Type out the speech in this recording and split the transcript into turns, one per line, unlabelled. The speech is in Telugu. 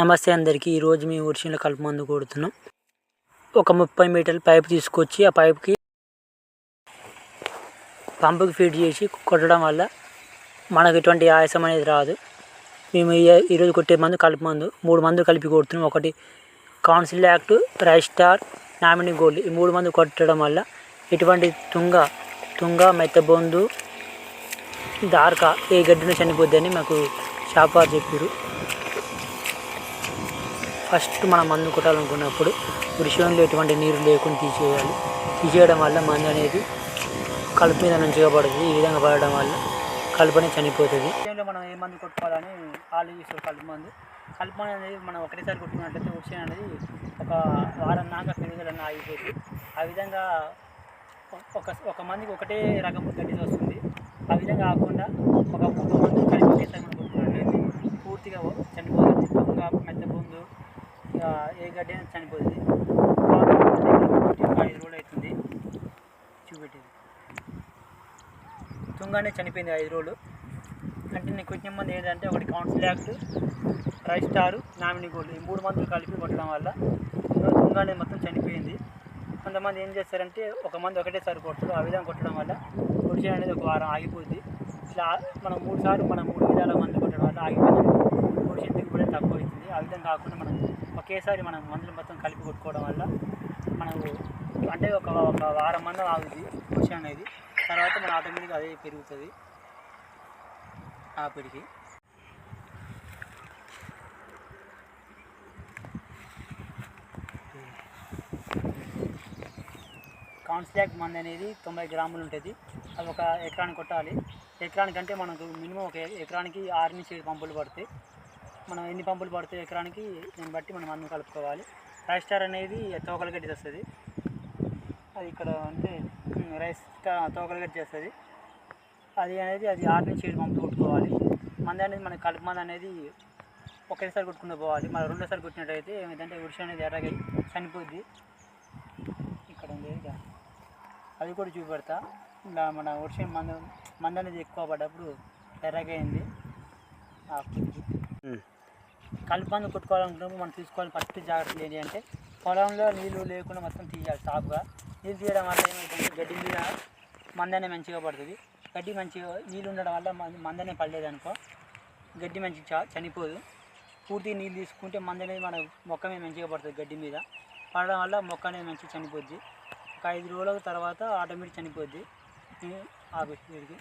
నమస్తే అందరికీ. ఈరోజు మేము వర్షంలో కలుపు మందు కొడుతున్నాం. ఒక ముప్పై మీటర్ల పైప్ తీసుకొచ్చి ఆ పైప్కి పంపుకి ఫీడ్ చేసి కొట్టడం వల్ల మనకు ఎటువంటి ఆయాసం అనేది రాదు. మేము ఈరోజు కొట్టే మందు కలుపు మందు. మూడు మందు కలిపి కొడుతున్నాం. ఒకటి Council Act RiceStar Nominee Gold. ఈ మూడు మందు కొట్టడం వల్ల ఎటువంటి తుంగ తుంగ మెత్తబొందు దార్క ఏ గడ్డిన చనిపోద్దని మాకు షాపార్ చెప్పారు ఫస్ట్ మనం మందు కొట్టాలనుకున్నప్పుడు వృషంలో ఎటువంటి నీరు లేకుండా తీసేయాలి. తీసేయడం వల్ల మందు అనేది కలుపు మీద మంచిగా పడుతుంది ఈ విధంగా పడడం వల్ల కలుపు అనేది చనిపోతుంది. మనం ఏ మందు కొట్టుకోవాలని ఆలోచిస్తారు కలుపు మందు. కలుపు అనేది మనం ఒకటేసారి కొట్టుకున్నట్లయితే వృషం అనేది ఒక వారం దాకా పెరుగుదలన్న ఆగిపోతుంది. ఆ విధంగా ఒక ఒక మందికి ఒకటే రకం గడ్డి వస్తుంది ఆ విధంగా కాకుండా ఒక ఒక మందు కలిపి ఒకేసారి మనం కొట్టుకున్నట్లయితే పూర్తిగా చనిపోతుంది తుంగ మెత్త బొందు ఇక ఏ గడ్డి అయినా చనిపోతుంది. ఐదు రోజులు అవుతుంది. చూపెట్టేది. తుంగానే చనిపోయింది ఐదు రోజులు. అంటే నీకు వచ్చిన మంది ఏంటంటే ఒకటి Council Act Tristar Nominee Gold ఈ మూడు మందులు కలిపి కొట్టడం వల్ల తుంగ మొత్తం చనిపోయింది. కొంతమంది ఏం చేస్తారంటే ఒక మంది ఒకటేసారి కొడతారు. ఆ విధంగా కొట్టడం వల్ల పొడిచే అనేది ఒక వారం ఆగిపోద్ది. ఇట్లా మనం మూడు సార్లు మనం మూడు విధాల మందులు కొట్టడం వల్ల ఆగిపోయింది. పొడిచే దిగుబడి తక్కువ అవుతుంది. ఆ విధంగా కాకుండా మనం ఒకేసారి మనం మందులు మొత్తం కలిపి కొట్టుకోవడం వల్ల మనకు అంటే ఒక ఒక వారం మంది ఆగుతుంది పొడిచే అనేది. తర్వాత మన ఆటోమేటిక్గా అదే పెరుగుతుంది ఆపిడికి కాన్స్లాక్ మంది అనేది తొంభై గ్రాములు ఉంటుంది. అది ఒక ఎకరానికి కొట్టాలి. ఎకరానికి అంటే మనకు మినిమం ఒక ఎకరానికి ఆరు నుంచి ఏడు పంపులు పడతాయి. మనం ఎన్ని పంపులు పడితే ఎకరానికి దాన్ని బట్టి మనం అన్నం కలుపుకోవాలి. రైస్ స్టార్ అనేది తోకలు గడ్డి వస్తుంది అది ఇక్కడ అంటే రైస్ తోకలు గడ్డి చేస్తుంది. అది అనేది అది ఆరు నుంచి ఏడు పంపులు కొట్టుకోవాలి. మంది అనేది మన కలుపు మంది అనేది ఒకేసారి కొట్టుకుంటూ పోవాలి. మరి రెండోసారి కొట్టినట్టయితే ఏంటంటే ఉడిసి అనేది ఎర్రగా చనిపోద్ది. ఇక్కడ ఉంది అది కూడా చూపెడతా. ఇలా మన ఉడిసి మంద మంద అనేది ఎక్కువ పడ్డప్పుడు ఎర్రగా అయింది. కలుపు మందు కొట్టుకోవాలనుకున్నప్పుడు మనం తీసుకోవాలి ఫస్ట్ జాగ్రత్తలు ఏంటి అంటే పొలంలో నీళ్ళు లేకుండా మొత్తం తీయాలి సాఫ్గా. నీళ్ళు తీయడం వల్ల ఏమవుతుంది? గడ్డి మీద మందనే మంచిగా పడుతుంది. గడ్డి మంచిగా నీళ్ళు ఉండడం వల్ల మందనే పడలేదు అనుకో గడ్డి మంచిగా చనిపోదు. పూర్తి నీళ్ళు తీసుకుంటే మంద అనేది మన మొక్క మీద మంచిగా పడుతుంది గడ్డి మీద. పడడం వల్ల మొక్క అనేది మంచిగా చనిపోద్ది. ఒక ఐదు రోజుల తర్వాత ఆటోమేటిక్ చనిపోద్ది. ఆ వీడికి